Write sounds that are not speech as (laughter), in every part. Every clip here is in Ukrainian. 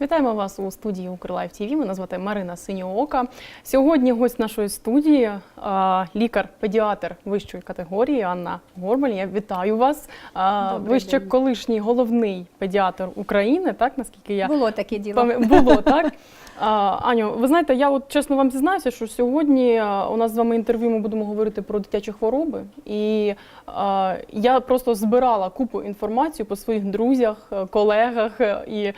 Вітаємо вас у студії Укрлайф ТВ. Мене звати Марина Синьоока. Сьогодні гость нашої студії лікар-педіатр вищої категорії Анна Горбаль. Я вітаю вас. Добрий Ви ще день. колишній головний педіатр України, так наскільки я Було таке діло. Пам'я- Було, так? Аню, ви знаєте, я от чесно вам зізнаюся, що сьогодні у нас з вами інтерв'ю ми будемо говорити про дитячі хвороби. І а, я просто збирала купу інформації по своїх друзях, колегах і е,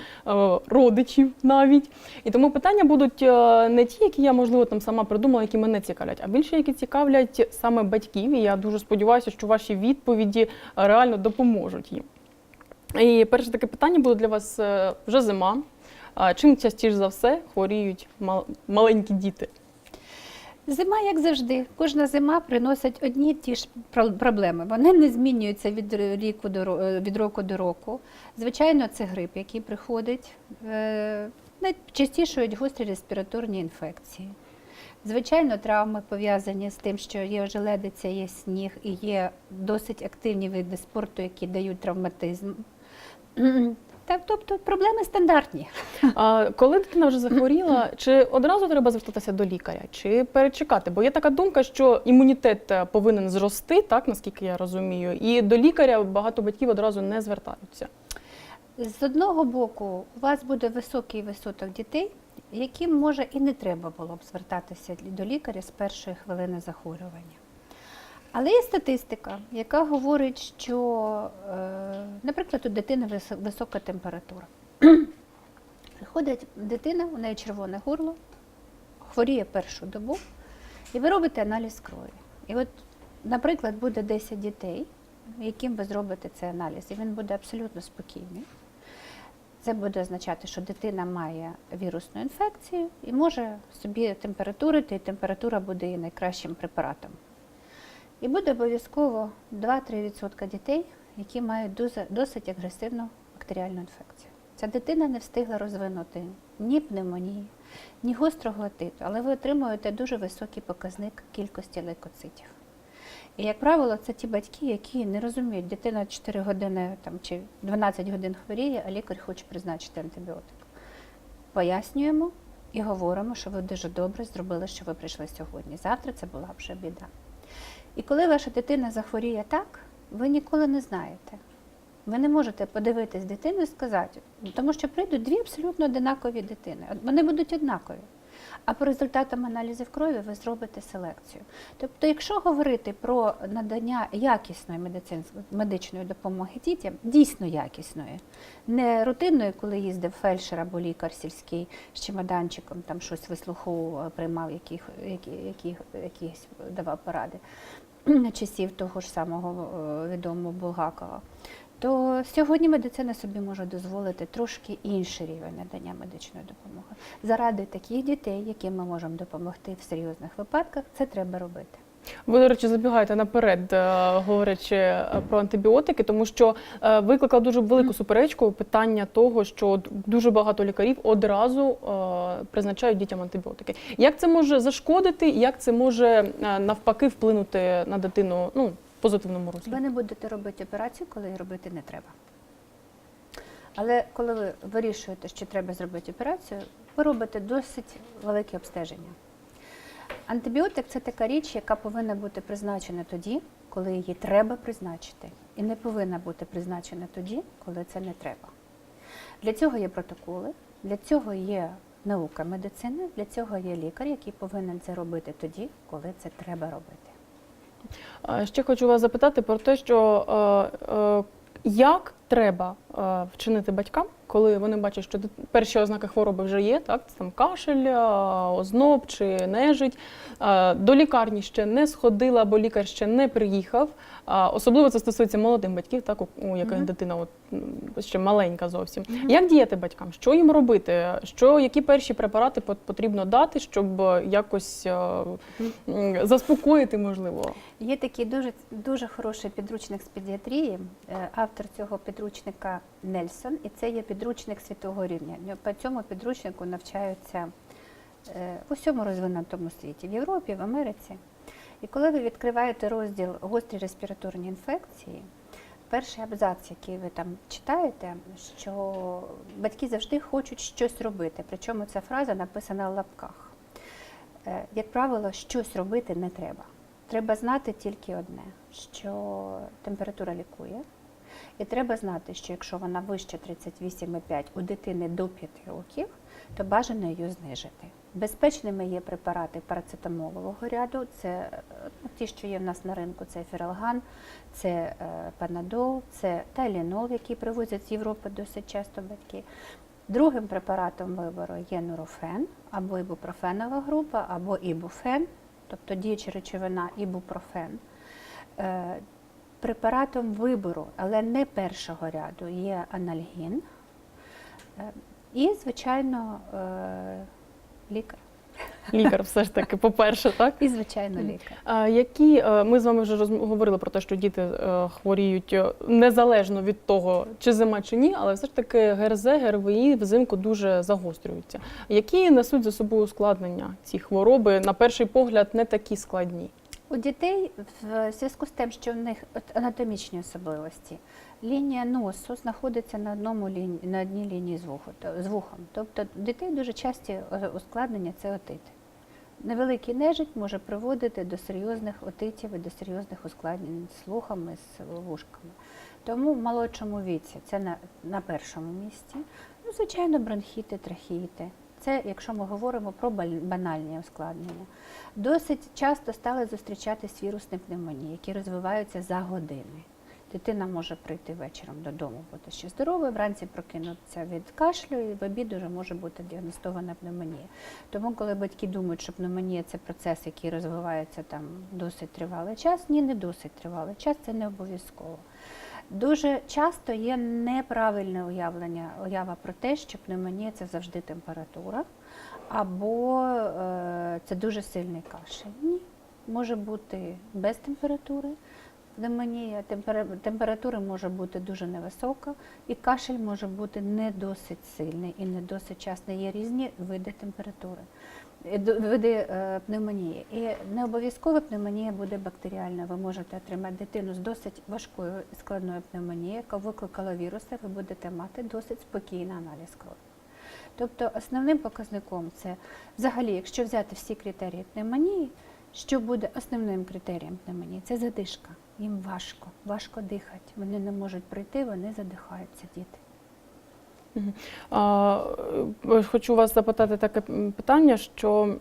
родичів навіть. І тому питання будуть е, не ті, які я, можливо, там сама придумала, які мене цікавлять, а більше які цікавлять саме батьків. І я дуже сподіваюся, що ваші відповіді е, реально допоможуть їм. І перше таке питання буде для вас е, вже зима. Чим частіше за все хворіють маленькі діти? Зима, як завжди, кожна зима приносить одні ті ж проблеми. Вони не змінюються від ріку до е, від року до року. Звичайно, це грип, який приходить. Е, Найчастіше гострі респіраторні інфекції. Звичайно, травми пов'язані з тим, що є ожеледиця, є сніг і є досить активні види спорту, які дають травматизм. Так, тобто проблеми стандартні. А коли дитина вже захворіла, чи одразу треба звертатися до лікаря, чи перечекати? Бо є така думка, що імунітет е, повинен зрости, так наскільки я розумію, і до лікаря багато батьків одразу не звертаються. З одного боку, у вас буде високий відсоток дітей, яким може і не треба було б звертатися до лікаря з першої хвилини захворювання. Але є статистика, яка говорить, що, е, наприклад, у дитини висока температура. Приходить дитина, у неї червоне горло, хворіє першу добу, і ви робите аналіз крові. І от, наприклад, буде 10 дітей, яким ви зробите цей аналіз, і він буде абсолютно спокійний. Це буде означати, що дитина має вірусну інфекцію і може собі температурити, і температура буде її найкращим препаратом. І буде обов'язково 2-3% дітей, які мають досить агресивну бактеріальну інфекцію. Ця дитина не встигла розвинути ні пневмонії, ні гострого отиту, але ви отримуєте дуже високий показник кількості лейкоцитів. І, як правило, це ті батьки, які не розуміють, дитина 4 години там, чи 12 годин хворіє, а лікар хоче призначити антибіотик. Пояснюємо і говоримо, що ви дуже добре зробили, що ви прийшли сьогодні. Завтра це була вже біда. І коли ваша дитина захворіє так, ви ніколи не знаєте. Ви не можете подивитись дитину і сказати, тому що прийдуть дві абсолютно однакові дитини. Вони будуть однакові. А по результатам аналізів крові ви зробите селекцію. Тобто, якщо говорити про надання якісної медичної допомоги дітям, дійсно якісної, не рутинної, коли їздив фельдшер або лікар сільський з чемоданчиком, там щось вислуховував, приймав, які, якісь давав поради (clears throat) часів того ж самого е, відомого Булгакова, то сьогодні медицина собі може дозволити трошки інший рівень надання медичної допомоги. Заради таких дітей, яким ми можемо допомогти в серйозних випадках, це треба робити. Ви, до речі, забігаєте наперед, е, говорячи е, про антибіотики, тому що е, викликало дуже велику суперечку питання того, що дуже багато лікарів одразу призначають дітям антибіотики. Як це може зашкодити, як це може навпаки вплинути на дитину ну, позитивному руслі? Ви не будете робити операцію, коли її робити не треба. Але коли ви вирішуєте, що треба зробити операцію, ви робите досить велике обстеження. Антибіотик це така річ, яка повинна бути призначена тоді, коли її треба призначити, і не повинна бути призначена тоді, коли це не треба. Для цього є протоколи, для цього є наука медицини, для цього є лікар, який повинен це робити тоді, коли це треба робити. Ще хочу вас запитати про те, що е, е, як треба е, вчинити батькам, коли вони бачать, що перші ознаки хвороби вже є, так це там кашель, е, озноб чи нежить. Е, До лікарні ще не сходила, бо лікар ще не приїхав. Особливо це стосується молодих батьків, так у, яких Мгм. дитина от, ще маленька зовсім. Як діяти батькам? Що їм робити? Що які перші препарати пот- потрібно дати, щоб якось е, заспокоїти, можливо? Є такий дуже, дуже хороший підручник з педіатрії. Автор цього підручника Нельсон, і це є підручник світового рівня. По цьому підручнику навчаються е, в усьому розвинутому світі, в Європі, в Америці. І коли ви відкриваєте розділ гострі респіраторні інфекції, перший абзац, який ви там читаєте, що батьки завжди хочуть щось робити. Причому ця фраза написана в лапках. Е, Як правило, щось робити не треба. Треба знати тільки одне, що температура лікує. І треба знати, що якщо вона вище 38,5 у дитини до 5 років, то бажано її знижити. Безпечними є препарати парацетамолового ряду, це е, ну, ті, що є в нас на ринку, це фіралган, це е, панадол, це тайлінол, який привозять з Європи досить часто батьки. Другим препаратом вибору є нурофен або ібупрофенова група, або ібуфен, тобто діюча речовина ібупрофен. Препаратом вибору, але не першого ряду, є анальгін е, і, звичайно, е, лікар. Лікар, все ж таки, по-перше, так? І, звичайно, лікар. А які е, ми з вами вже розм- говорили про те, що діти хворіють незалежно від того, чи зима чи ні, але все ж таки ГРЗ, ГРВІ взимку дуже загострюються. Які несуть за собою ускладнення ці хвороби, на перший погляд, не такі складні? У дітей в зв'язку з тим, що в них анатомічні особливості, лінія носу знаходиться на одному лінії, на одній лінії з, вуху, з вухом. Тобто у дітей дуже часті ускладнення це отити. Невеликий нежить може приводити до серйозних отитів і до серйозних ускладнень з слухами, з вушками. Тому в молодшому віці це на, на першому місці. Ну, звичайно, бронхіти, трахіти. Це якщо ми говоримо про банальні ускладнення. Досить часто стали зустрічатись вірусні пневмонії, які розвиваються за години. Дитина може прийти вечором додому, бути ще здоровою, вранці прокинутися від кашлю, і в обід вже може бути діагностована пневмонія. Тому, коли батьки думають, що пневмонія це процес, який розвивається там досить тривалий час, ні, не досить тривалий час, це не обов'язково. Дуже часто є неправильне уявлення, уява про те, що пневмонія це завжди температура, або е, це дуже сильний кашель. Ні, може бути без температури. Пневмонія, темпера- температура може бути дуже невисока, і кашель може бути не досить сильний і не досить частий. Є різні види температури, види е, пневмонії. І не обов'язково пневмонія буде бактеріальна. Ви можете отримати дитину з досить важкою складною пневмонією, яка викликала віруси, ви будете мати досить спокійний аналіз крові. Тобто основним показником це взагалі, якщо взяти всі критерії пневмонії, що буде основним критерієм пневмонії? Це задишка. Їм важко, важко дихати. Вони не можуть прийти, вони задихаються, діти. Е, хочу вас запитати таке питання, що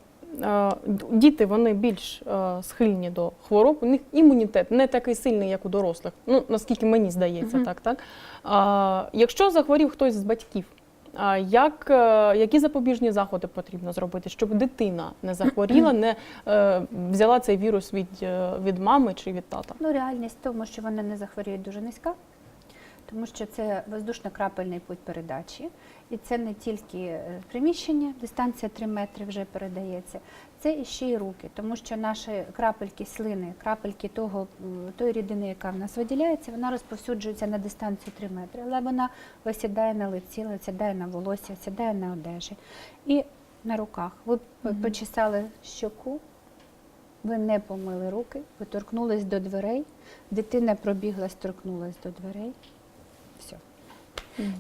діти вони більш схильні до хвороб, у них імунітет не такий сильний, як у дорослих. Ну наскільки мені здається, так так. Якщо захворів хтось з батьків, як, е, які запобіжні заходи потрібно зробити, щоб дитина не захворіла, не е, взяла цей вірус від, від мами чи від тата? Ну, реальність в тому, що вони не захворіють дуже низька, тому що це воздушно-крапельний путь передачі. І це не тільки е, приміщення, дистанція 3 метри вже передається, це ще й руки, тому що наші крапельки слини, крапельки того, тої рідини, яка в нас виділяється, вона розповсюджується на дистанцію 3 метри, але вона осідає на лиці, осідає на волосся, осідає на одежі. І на руках. Ви Мгм. почесали щоку, ви не помили руки, ви торкнулись до дверей, дитина пробіглась, торкнулась до дверей.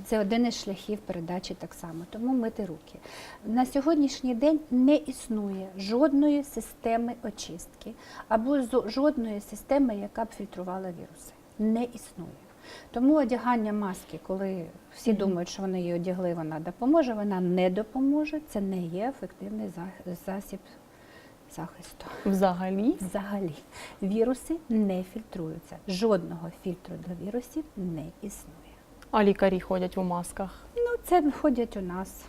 Це один із шляхів передачі так само. Тому мити руки. На сьогоднішній день не існує жодної системи очистки або жодної системи, яка б фільтрувала віруси. Не існує. Тому одягання маски, коли всі думають, що вони її одягли, вона допоможе, вона не допоможе. Це не є ефективний засіб захисту. Взагалі, Взагалі, віруси не фільтруються. Жодного фільтру для вірусів не існує. А лікарі ходять у масках. Ну, це ходять у нас.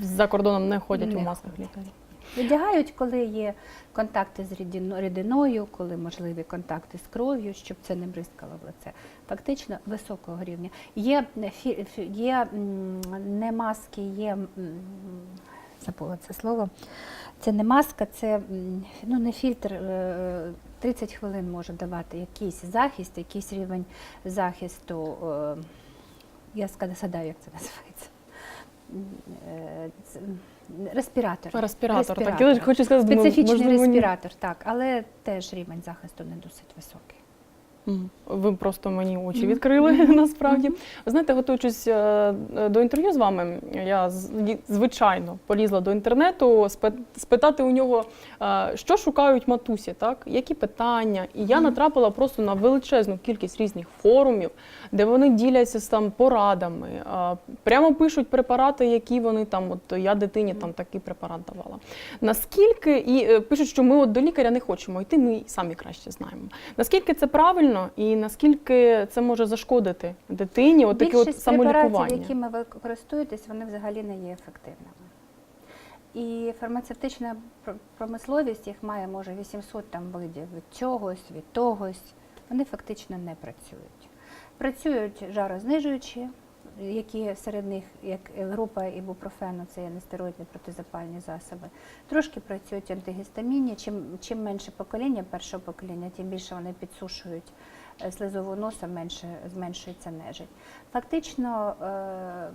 За кордоном не ходять у масках ходять. лікарі. Видягають, коли є контакти з рідиною, коли можливі контакти з кров'ю, щоб це не бризкало в лице. Фактично високого рівня. Є, фі- є не маски, є забула це слово. Це не маска, це ну, не фільтр. Е, 30 хвилин може давати якийсь захист, якийсь рівень захисту. е, Я згадаю, як це називається. М, Респіратор. Респіратор. Так, Респіратор. я хочу сказати, Специфічний можливо, ні. респіратор, так, але теж рівень захисту не досить високий. Ви просто мені очі відкрили насправді. Ви знаєте, готуючись е, до інтерв'ю з вами, я звичайно полізла до інтернету спитати у нього, е, що шукають матусі, так які питання. І я натрапила просто на величезну кількість різних форумів, де вони діляться там порадами, е, прямо пишуть препарати, які вони там, от я дитині там такий препарат давала. Наскільки і пишуть, що ми от до лікаря не хочемо йти, ми самі краще знаємо. Наскільки це правильно і наскільки це може зашкодити дитині? От таке от самолікування. якими ви користуєтесь, вони взагалі не є ефективними. І фармацевтична промисловість їх має, може, 800 там видів від чогось, від тогось. Вони фактично не працюють. Працюють жарознижуючі, які серед них, як група ібупрофену, це є нестероїдні протизапальні засоби. Трошки працюють антигістамінні. Чим, чим менше покоління, першого покоління, тим більше вони підсушують е, слизову носа, менше зменшується нежить. Фактично, е,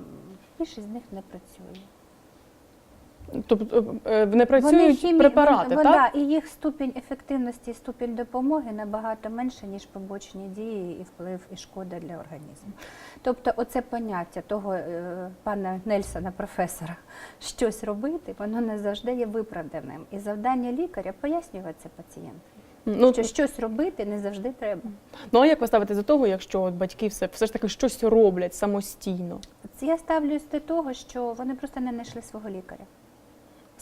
більшість з них не працює. Тобто е, не працюють хімі- препарати, вон- так? да, і їх ступінь ефективності, ступінь допомоги набагато менше, ніж побочні дії і вплив і шкода для організму. Тобто, оце поняття того е, пана Нельсона, професора, (laughs) щось робити, воно не завжди є виправданим. І завдання лікаря пояснювати це пацієнту. Ну, що щось робити не завжди треба. ну а як ви ставитесь до того, якщо от батьки все, все ж таки щось роблять самостійно? Я ставлюсь до того, що вони просто не знайшли свого лікаря.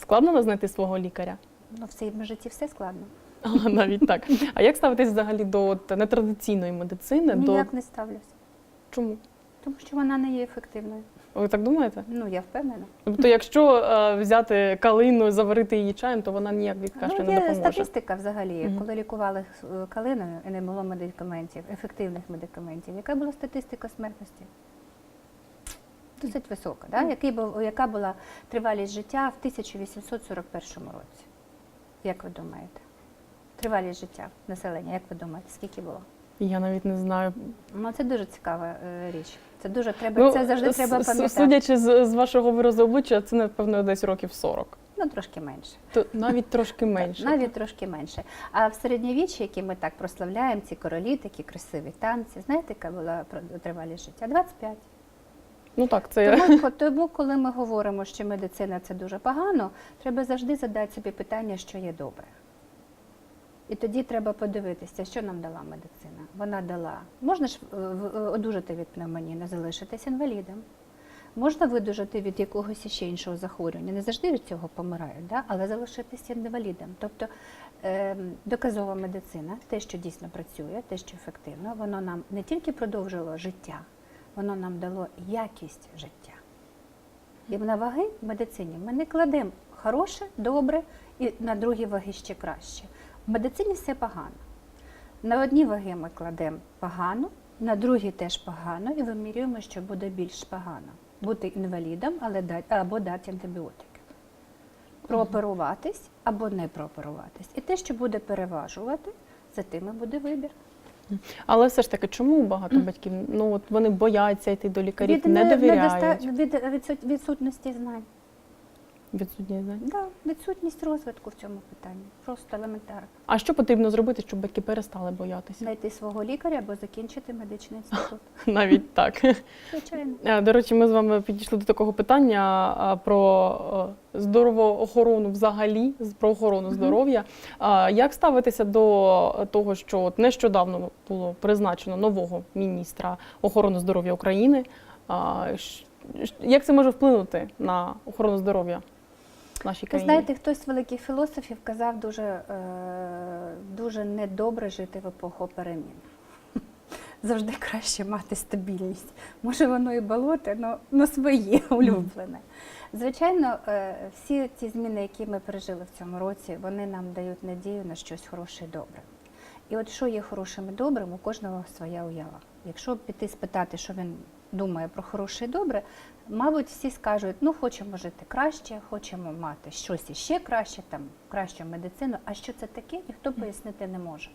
Складно знайти свого лікаря? Ну, в цьому житті все складно. А, навіть так. А як ставитесь взагалі до от, нетрадиційної медицини? Ніяк До не ставлюсь. чому? Тому що вона не є ефективною. Ви так думаєте? Ну, я впевнена. Тобто, якщо е, взяти калину, заварити її чаєм, то вона ніяк від кашлю ну, не є статистика взагалі, Мгм. коли лікували е, калиною і не було медикаментів, ефективних медикаментів. Яка була статистика смертності? Досить висока. Да? Який був, яка була тривалість життя в 1841 році? Як ви думаєте? Тривалість життя населення, як ви думаєте, скільки було? Я навіть не знаю. Ну, це дуже цікава е, річ. Це дуже треба, це завжди Ну, треба пам'ятати. Судячи з, з вашого виразу обличчя, це напевно десь років 40. Ну, трошки менше. То навіть трошки (laughs) менше. Навіть трошки менше. А в середньовіччі, які ми так прославляємо, ці королі, такі красиві танці, знаєте, яка була тривалість життя? 25. Ну так, це Тому, тому, коли ми говоримо, що медицина це дуже погано, треба завжди задати собі питання, що є добре. І тоді треба подивитися, що нам дала медицина. Вона дала. Можна ж е, е, одужати від пневмонії, не залишитись інвалідом. Можна видужати від якогось ще іншого захворювання. Не завжди від цього помирають, да? але залишитися інвалідом. Тобто е, доказова медицина, те, що дійсно працює, те, що ефективно, воно нам не тільки продовжило життя, воно нам дало якість життя. І на ваги в медицині ми не кладемо хороше, добре і на другі ваги ще краще. В медицині все погано. На одні ваги ми кладемо погано, на другі теж погано, і вимірюємо, що буде більш погано. Бути інвалідом, але дати, або дати антибіотики. Прооперуватись або не прооперуватись. І те, що буде переважувати, за тим і буде вибір. Але все ж таки, чому багато батьків? Ну от вони бояться йти до лікарів, Від не довіряють. Від, від від відсутності знань. Відсутні знань. Да, відсутність розвитку в цьому питанні. Просто елементарно. А що потрібно зробити, щоб батьки перестали боятися? Знайти свого лікаря або закінчити медичний (laughs) інститут. Навіть так. Звичайно. Е, До речі, ми з вами підійшли до такого питання про е, здорову охорону взагалі, про охорону здоров'я. Як ставитися до того, що от нещодавно було призначено нового міністра охорони здоров'я України? Як це може вплинути на охорону здоров'я в нашій країні? знаєте, хтось з великих філософів казав дуже, е, дуже недобре жити в епоху перемін. (laughs) Завжди краще мати стабільність. Може, воно і болоте, але но своє (laughs) улюблене. Звичайно, е, всі ці зміни, які ми пережили в цьому році, вони нам дають надію на щось хороше і добре. І от що є хорошим і добрим, у кожного своя уява. Якщо піти спитати, що він думає про хороше і добре, мабуть, всі скажуть, ну хочемо жити краще, хочемо мати щось іще краще, там кращу медицину. А що це таке, ніхто пояснити не може.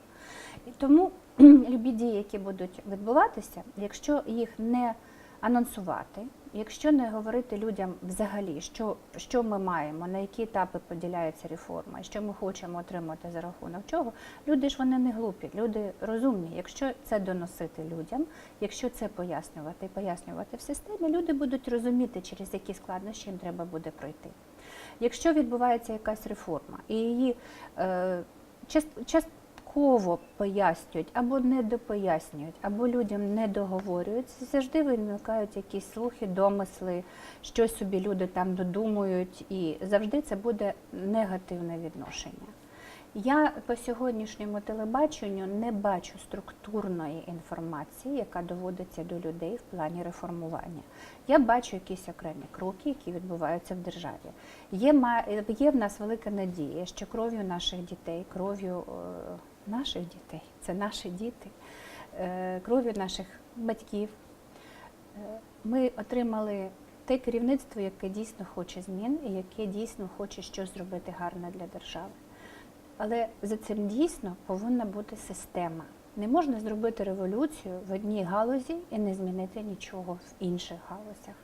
І тому (clears throat) любі дії, які будуть відбуватися, якщо їх не анонсувати, якщо не говорити людям взагалі, що, що ми маємо, на які етапи поділяється реформа, що ми хочемо отримати за рахунок чого, люди ж вони не глупі, люди розумні. Якщо це доносити людям, якщо це пояснювати і пояснювати в системі, люди будуть розуміти, через які складнощі їм треба буде пройти. Якщо відбувається якась реформа і її е, част- частково пояснюють або недопояснюють, або людям не договорюють, завжди виникають якісь слухи, домисли, щось собі люди там додумують, і завжди це буде негативне відношення. Я по сьогоднішньому телебаченню не бачу структурної інформації, яка доводиться до людей в плані реформування. Я бачу якісь окремі кроки, які відбуваються в державі. Є, є в нас велика надія, що кров'ю наших дітей, кров'ю е, наших дітей, це наші діти, е, кров'ю наших батьків, е, ми отримали те керівництво, яке дійсно хоче змін і яке дійсно хоче щось зробити гарне для держави. Але за цим дійсно повинна бути система. Не можна зробити революцію в одній галузі і не змінити нічого в інших галузях.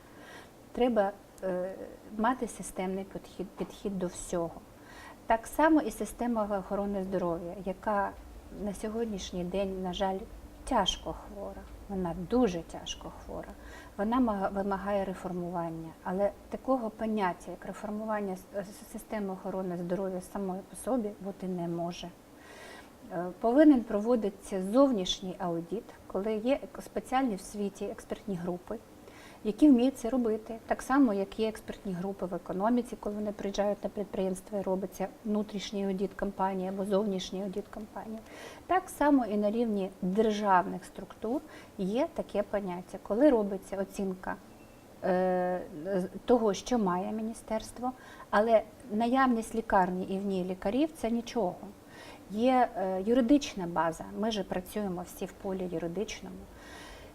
Треба е, мати системний підхід, підхід до всього. Так само і система охорони здоров'я, яка на сьогоднішній день, на жаль, тяжко хвора. Вона дуже тяжко хвора. Вона вимагає реформування, але такого поняття, як реформування с- системи охорони здоров'я самої по собі, бути не може. Е, Повинен проводитися зовнішній аудит, коли є спеціальні в світі експертні групи, які вміють це робити. Так само, як є експертні групи в економіці, коли вони приїжджають на підприємство і робиться внутрішній аудит компанії або зовнішній аудит компанії. Так само і на рівні державних структур є таке поняття, коли робиться оцінка е, того, що має міністерство, але наявність лікарні і в ній лікарів це нічого. Є е, юридична база. Ми же працюємо всі в полі юридичному.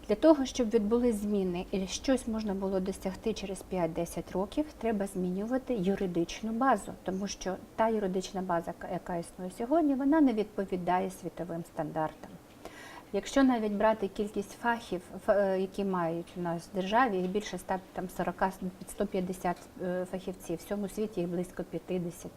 Для того, щоб відбули зміни і щось можна було досягти через 5-10 років, треба змінювати юридичну базу, тому що та юридична база, яка- існує сьогодні, вона не відповідає світовим стандартам. Якщо навіть брати кількість фахів, е, які мають у нас в державі, їх більше 100, там 40, 150 е, фахівців, в всьому світі їх близько 50.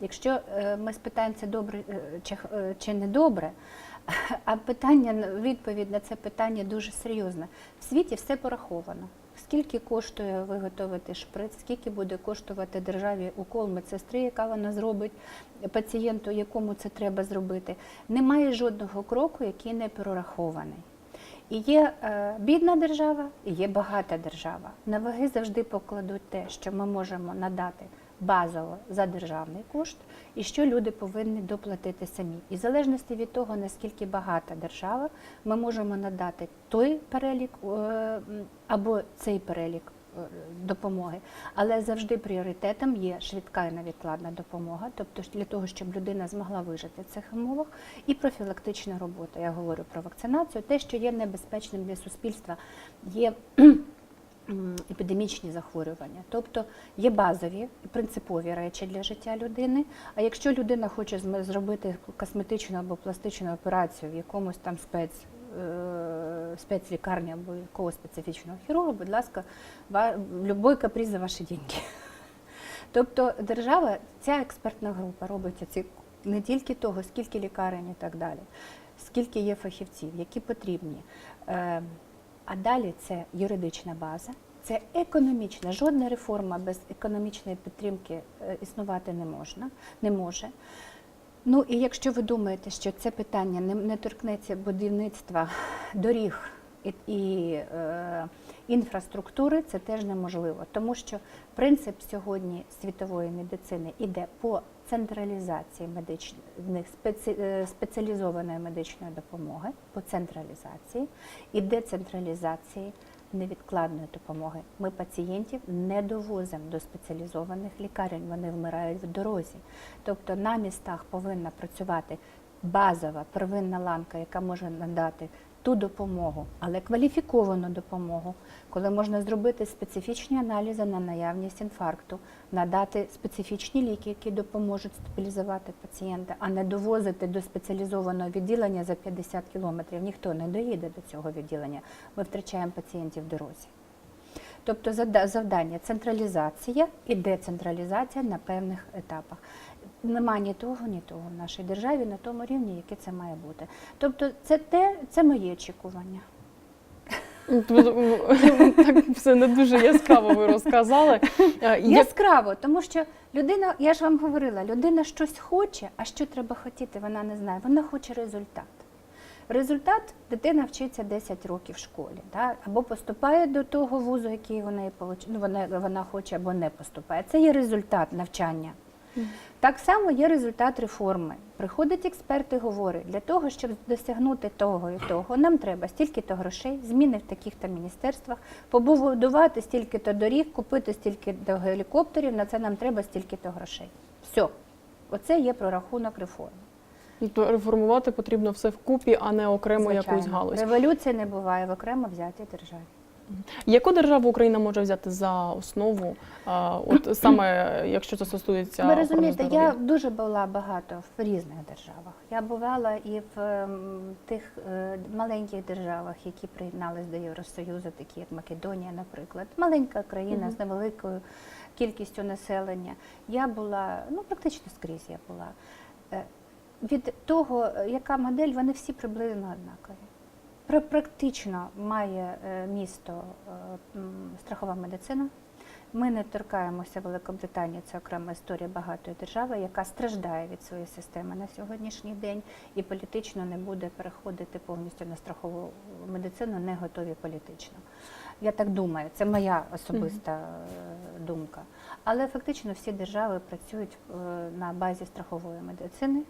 Якщо е, ми спитаємо, це добре чи, чи не добре, (laughs) а питання, відповідь на це питання дуже серйозна. В світі все пораховано. Скільки коштує виготовити шприц, скільки буде коштувати державі укол медсестри, яка вона зробить пацієнту, якому це треба зробити. Немає жодного кроку, який не прорахований. І є е, бідна держава, і є багата держава. На ваги завжди покладуть те, що ми можемо надати базово за державний кошт, і що люди повинні доплатити самі. І в залежності від того, наскільки багата держава, ми можемо надати той перелік е, або цей перелік е, допомоги. Але завжди пріоритетом є швидка і невідкладна допомога, тобто для того, щоб людина змогла вижити в цих умовах, і профілактична робота. Я говорю про вакцинацію, те, що є небезпечним для суспільства, є епідемічні захворювання. Тобто є базові і принципові речі для життя людини. А якщо людина хоче зробити косметичну або пластичну операцію в якомусь там спец. е, спецлікарні або якогось специфічного хірурга, будь ласка, любой каприз за ваші деньги. (laughs) Тобто держава, ця експертна група робить ці не тільки того, скільки лікарень і так далі, скільки є фахівців, які потрібні. А далі це юридична база, це економічна. Жодна реформа без економічної підтримки е, існувати не можна, не може. Ну і якщо ви думаєте, що це питання не, не торкнеться будівництва доріг і, і е, інфраструктури, це теж неможливо, тому що принцип сьогодні світової медицини іде по централізації медичних спеці, е, спеціалізованої медичної допомоги, по централізації і децентралізації невідкладної допомоги. Ми пацієнтів не довозимо до спеціалізованих лікарень, вони вмирають в дорозі. Тобто на містах повинна працювати базова первинна ланка, яка може надати ту допомогу, але кваліфіковану допомогу, коли можна зробити специфічні аналізи на наявність інфаркту, надати специфічні ліки, які допоможуть стабілізувати пацієнта, а не довозити до спеціалізованого відділення за 50 кілометрів. Ніхто не доїде до цього відділення. Ми втрачаємо пацієнтів в дорозі. Тобто завдання централізація і децентралізація на певних етапах. Нема ні того, ні того в нашій державі на тому рівні, яке це має бути. Тобто, це те, це моє очікування. (laughs) Так все не дуже яскраво ви розказали. Е, Яскраво, тому що людина, я ж вам говорила, людина щось хоче, а що треба хотіти, вона не знає. Вона хоче результат. Результат дитина вчиться 10 років в школі, да? або поступає до того вузу, який вона, ну, вона, вона хоче, або не поступає. Це є результат навчання. Так само є результат реформи. Приходить експерт і говорить, для того, щоб досягнути того і того, нам треба стільки-то грошей, зміни в таких-то міністерствах, побудувати стільки-то доріг, купити стільки-то гелікоптерів, на це нам треба стільки-то грошей. Все. Оце є прорахунок реформи. Тобто реформувати потрібно все вкупі, а не окремо якусь Звичайно. галузь. Революції не буває в окремо взятій державі. Яку державу Україна може взяти за основу? а, От (clears throat) саме якщо це стосується Ви розумієте, я дуже була багато в різних державах. Я бувала і в ем, тих е, маленьких державах, які приєднались до Євросоюзу, такі як Македонія, наприклад. Маленька країна Мгм. з невеликою кількістю населення. Я була, ну практично скрізь я була. Е, Від того, е, яка модель, вони всі приблизно однакові. Пра- Практично має е, місто е, страхова медицина. Ми не торкаємося Великобританії, це окрема історія багатої держави, яка страждає від своєї системи на сьогоднішній день і політично не буде переходити повністю на страхову медицину, не готові політично. Я так думаю, це моя особиста е, думка. Але фактично всі держави працюють на базі страхової медицини.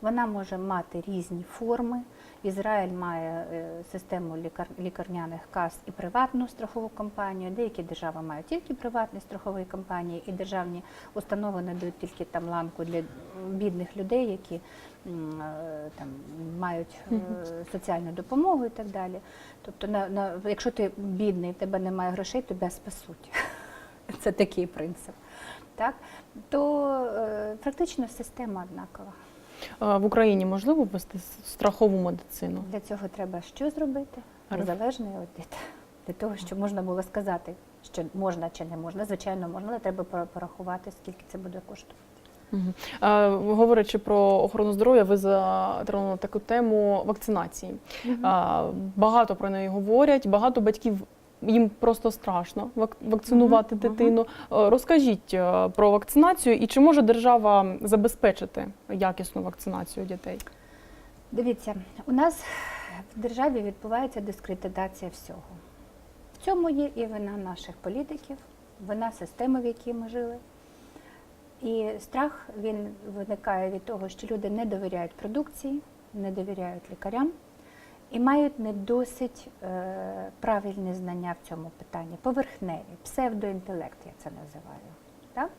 Вона може мати різні форми. Ізраїль має е, систему лікар, лікарняних кас і приватну страхову компанію. Деякі держави мають тільки приватні страхові компанії, і державні установи надають тільки там ланку для бідних людей, які е, там мають е, соціальну допомогу і так далі. Тобто, на, на, якщо ти бідний, в тебе немає грошей, тебе спасуть. (laughs) Це такий принцип. Так? То практично система однакова. В Україні можливо ввести страхову медицину? Для цього треба що зробити? Незалежний аудит. Для того, щоб можна було сказати, що можна чи не можна. Звичайно, можна, але треба порахувати, скільки це буде коштувати. А, Говорячи про охорону здоров'я, ви затронули таку тему вакцинації. А, Багато про неї говорять, багато батьків. Їм просто страшно вакцинувати мгм. дитину. Е, Розкажіть е, про вакцинацію і чи може держава забезпечити якісну вакцинацію дітей? Дивіться, у нас в державі відбувається дискредитація всього. В цьому є і вина наших політиків, вина системи, в якій ми жили. І страх він виникає від того, що люди не довіряють продукції, не довіряють лікарям і мають не досить е, правильні знання в цьому питанні, поверхневі, псевдоінтелект, я це називаю. Так?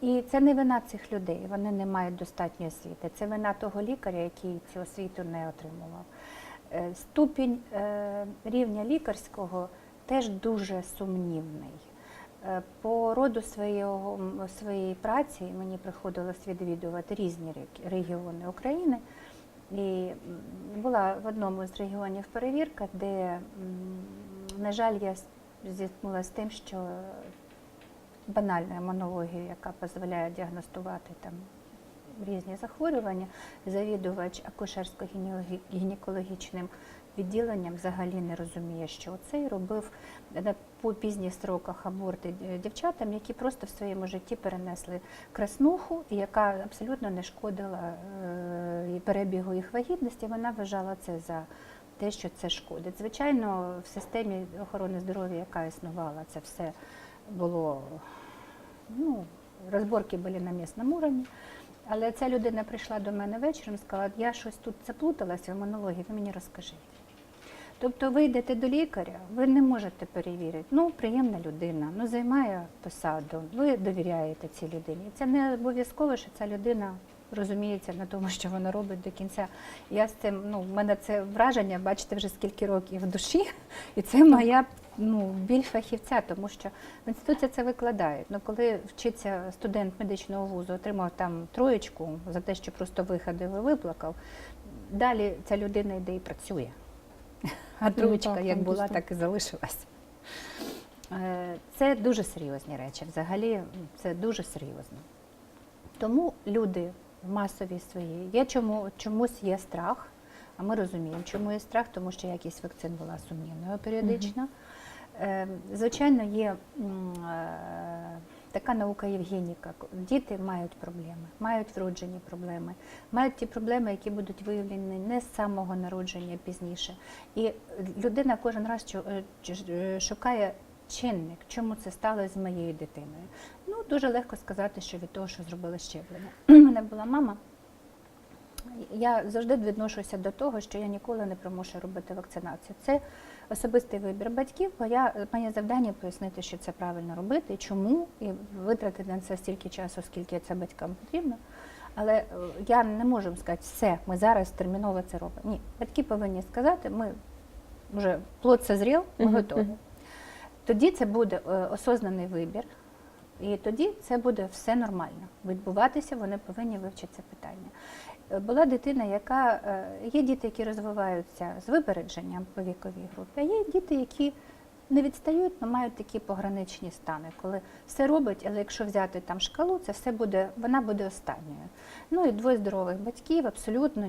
І це не вина цих людей, вони не мають достатньої освіти. Це вина того лікаря, який цю освіту не отримував. Е, Ступінь е, рівня лікарського теж дуже сумнівний. Е, По роду свого, м, своєї праці мені приходилось відвідувати різні регіони України. І була в одному з регіонів перевірка, де, на жаль, я зіткнулася з тим, що банальна монологія, яка дозволяє діагностувати там різні захворювання, завідувач акушерсько-гінекологічним відділенням взагалі не розуміє, що це і робив по пізніх строках аборти дівчатам, які просто в своєму житті перенесли краснуху, яка абсолютно не шкодила е, перебігу їх вагітності. Вона вважала це за те, що це шкодить. Звичайно, в системі охорони здоров'я, яка існувала, це все було ну, розборки були на місному уровні. Але ця людина прийшла до мене вечором і сказала, я щось тут заплуталася в монології, ви мені розкажіть. Тобто ви йдете до лікаря, ви не можете перевірити. Ну, приємна людина, ну займає посаду, ви довіряєте цій людині. Це не обов'язково, що ця людина розуміється на тому, що вона робить до кінця. Я з цим, ну, в мене це враження, бачите, вже скільки років в душі, і це моя ну, біль фахівця, тому що в інституті це викладають. Ну, коли вчиться студент медичного вузу, отримав там троєчку за те, що просто виходив і виплакав, далі ця людина йде і працює. А так, як була, так і залишилась. Е, Це дуже серйозні речі. Взагалі, це дуже серйозно. Тому люди в масовій своїй є чому чомусь є страх. А ми розуміємо, чому є страх, тому що якість вакцин була сумнівною періодично. Е, Звичайно, є е, така наука Євгеніка. Діти мають проблеми, мають вроджені проблеми, мають ті проблеми, які будуть виявлені не з самого народження пізніше. І людина кожен раз е, е, шукає чинник, чому це сталося з моєю дитиною. Ну, дуже легко сказати, що від того, що зробили щеплення. (clears throat) У мене була мама. Я завжди відношуся до того, що я ніколи не примушую робити вакцинацію. Це особистий вибір батьків, бо я моє завдання пояснити, що це правильно робити, чому, і витратити на це стільки часу, скільки це батькам потрібно. Але е, я не можу сказати, все, ми зараз терміново це робимо. Ні, батьки повинні сказати, ми вже плод созрів, ми готові. Тоді це буде е, осознаний вибір, і тоді це буде все нормально. Відбуватися вони повинні вивчити це питання. Була дитина, яка е, є діти, які розвиваються з випередженням по віковій групі, а є діти, які не відстають, але мають такі пограничні стани, коли все робить, але якщо взяти там шкалу, це все буде, вона буде останньою. Ну і двоє здорових батьків, абсолютно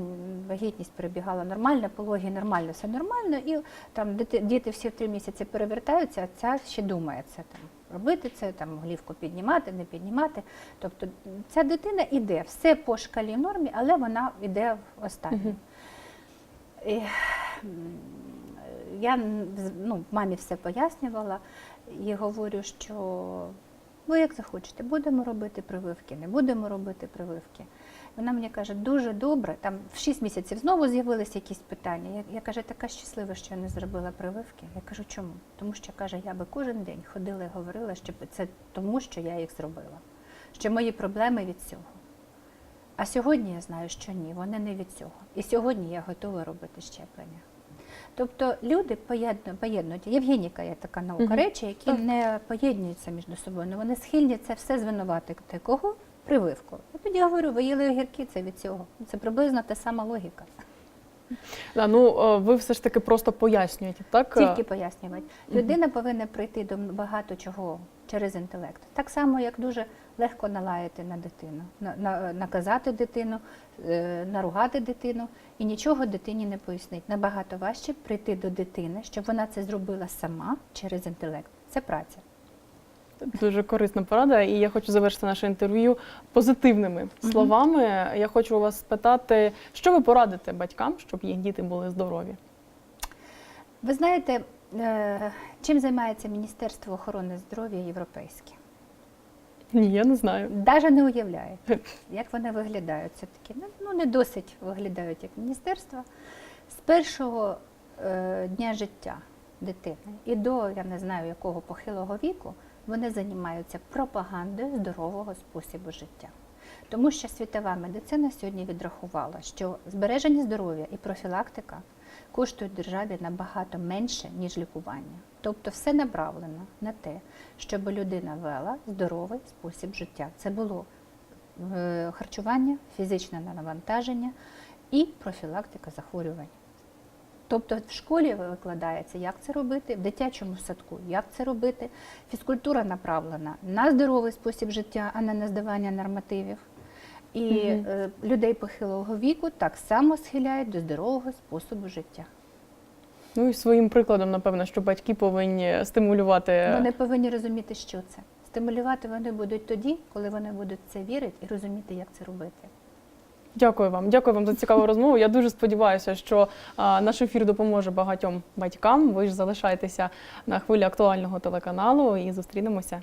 вагітність перебігала нормально, пологі нормально, все нормально, і там діти всі в три місяці перевертаються, а ця ще думає це там. Робити це, там голівку піднімати, не піднімати. Тобто ця дитина іде, все по шкалі нормі, але вона йде в останню. І, я ну, мамі все пояснювала і говорю, що ви як захочете, будемо робити прививки, не будемо робити прививки. Вона мені каже, дуже добре, там в 6 місяців знову з'явилися якісь питання. Я, я каже, така щаслива, що я не зробила прививки. Я кажу, чому? Тому що каже, я би кожен день ходила і говорила, що це тому, що я їх зробила, що мої проблеми від цього. А сьогодні я знаю, що ні, вони не від цього. І сьогодні я готова робити щеплення. Тобто люди поєднують. Євгеніка є така наука, Мгм. речі, які Так. не поєднуються між собою. Вони схильні це все звинуватити. Кого? Прививку. Я тоді говорю, ви їли огірки, це від цього. Це приблизно та сама логіка. Да, ну е, ви все ж таки просто пояснюєте, так? Тільки пояснювати. Людина повинна прийти до багато чого через інтелект. Так само, як дуже легко налаяти на дитину, на, на- наказати дитину, е, наругати дитину і нічого дитині не пояснити. Набагато важче прийти до дитини, щоб вона це зробила сама через інтелект. Це праця. Дуже корисна порада, і я хочу завершити наше інтерв'ю позитивними словами. Я хочу у вас спитати, що ви порадите батькам, щоб їх діти були здорові? Ви знаєте, е, чим займається Міністерство охорони здоров'я європейське? Ні, я не знаю. Навіть не уявляєте, (laughs) як вони виглядають. Це такі, ну, ну не досить виглядають як міністерство. З першого е, дня життя дитини і до я не знаю якого похилого віку вони займаються пропагандою здорового способу життя. Тому що світова медицина сьогодні відрахувала, що збереження здоров'я і профілактика коштують державі набагато менше, ніж лікування. Тобто все направлено на те, щоб людина вела здоровий спосіб життя. Це було е, харчування, фізичне навантаження і профілактика захворювань. Тобто в школі викладається, як це робити, в дитячому садку, як це робити. Фізкультура направлена на здоровий спосіб життя, а не на здавання нормативів. І е, людей похилого віку так само схиляють до здорового способу життя. Ну і своїм прикладом, напевно, що батьки повинні стимулювати. Вони повинні розуміти, що це. Стимулювати вони будуть тоді, коли вони будуть це вірити і розуміти, як це робити. Дякую вам. Дякую вам за цікаву розмову. Я дуже сподіваюся, що а, наш ефір допоможе багатьом батькам. Ви ж залишайтеся на хвилі актуального телеканалу і зустрінемося